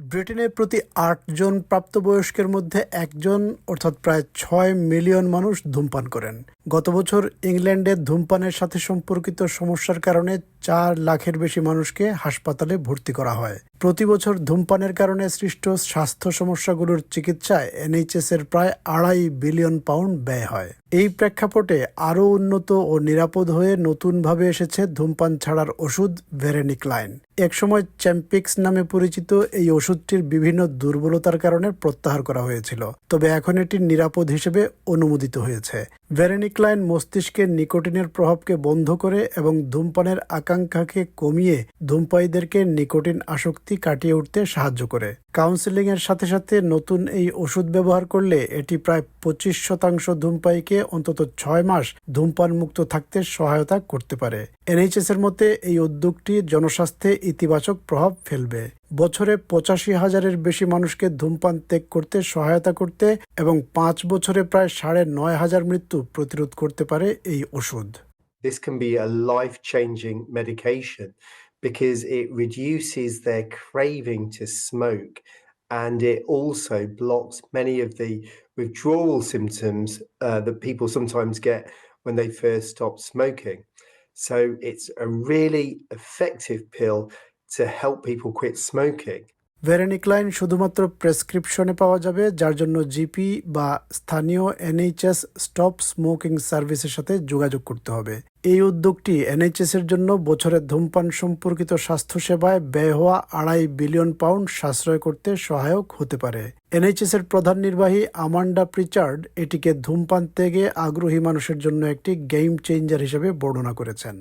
ব্রিটেনে প্রতি আটজন প্রাপ্তবয়স্কের মধ্যে একজন, অর্থাৎ প্রায় ছয় মিলিয়ন মানুষ ধূমপান করেন। গত বছর ইংল্যান্ডে ধূমপানের সাথে সম্পর্কিত সমস্যার কারণে চার লাখের বেশি মানুষকে হাসপাতালে ভর্তি করা হয়। প্রতি বছর ধূমপানের কারণে সৃষ্ট স্বাস্থ্য সমস্যাগুলোর চিকিৎসায় এনএইচএস এর প্রায় আড়াই বিলিয়ন পাউন্ড ব্যয় হয়। এই প্রেক্ষাপটে আরও উন্নত ও নিরাপদ হয়ে নতুনভাবে এসেছে ধূমপান ছাড়ার ওষুধ ভেরেনিক্লাইন। একসময় চ্যাম্পিক্স নামে পরিচিত এই ওষুধটির বিভিন্ন দুর্বলতার কারণে প্রত্যাহার করা হয়েছিল, তবে এখন এটি নিরাপদ হিসেবে অনুমোদিত হয়েছে। ভেরেনিক্লাইন মস্তিষ্কের নিকোটিনের প্রভাবকে বন্ধ করে এবং ধূমপানের আকাঙ্ক্ষাকে কমিয়ে ধূমপায়ীদেরকে নিকোটিন আসক্তি কাটিয়ে উঠতে সাহায্য করে। কাউন্সেলিং এর সাথে সাথে নতুন এই ওষুধ ব্যবহার করলে এটি প্রায় পঁচিশ শতাংশ ধূমপায়ীকে অন্তত ছয় মাস ধূমপান মুক্ত থাকতে সহায়তা করতে পারে। এনএইচএস এর মতে, এই উদ্যোগটি জনস্বাস্থ্যে ইতিবাচক প্রভাব ফেলবে। বছরে পঁচাশি হাজারের বেশি মানুষকে ধূমপান ত্যাগ করতে সহায়তা করতে এবং পাঁচ বছরে প্রায় সাড়ে নয় হাজার মৃত্যু প্রতিরোধ করতে পারে এই ওষুধ। This can be a life changing medication because it reduces their craving to smoke and it also blocks many of the withdrawal symptoms uh, that people sometimes get when they first stop smoking. So it's a really effective pill to help people quit smoking. ভেরেনিক্লাইন শুধুমাত্র প্রেসক্রিপশনে পাওয়া যাবে, যার জন্য GP বা স্থানীয় NHS stop smoking সার্ভিসের সাথে যোগাযোগ করতে হবে। এই উদ্যোগটি এনএইচএস এর জন্য বছরে ধূমপান সম্পর্কিত স্বাস্থ্যসেবায় ব্যয় হওয়া আড়াই বিলিয়ন পাউন্ড সাশ্রয় করতে সহায়ক হতে পারে। এনএইচএস এর প্রধান নির্বাহী আমান্ডা প্রিচার্ড এটিকে ধূমপান ত্যাগে আগ্রহী মানুষের জন্য একটি গেম চেঞ্জার হিসেবে বর্ণনা করেছেন।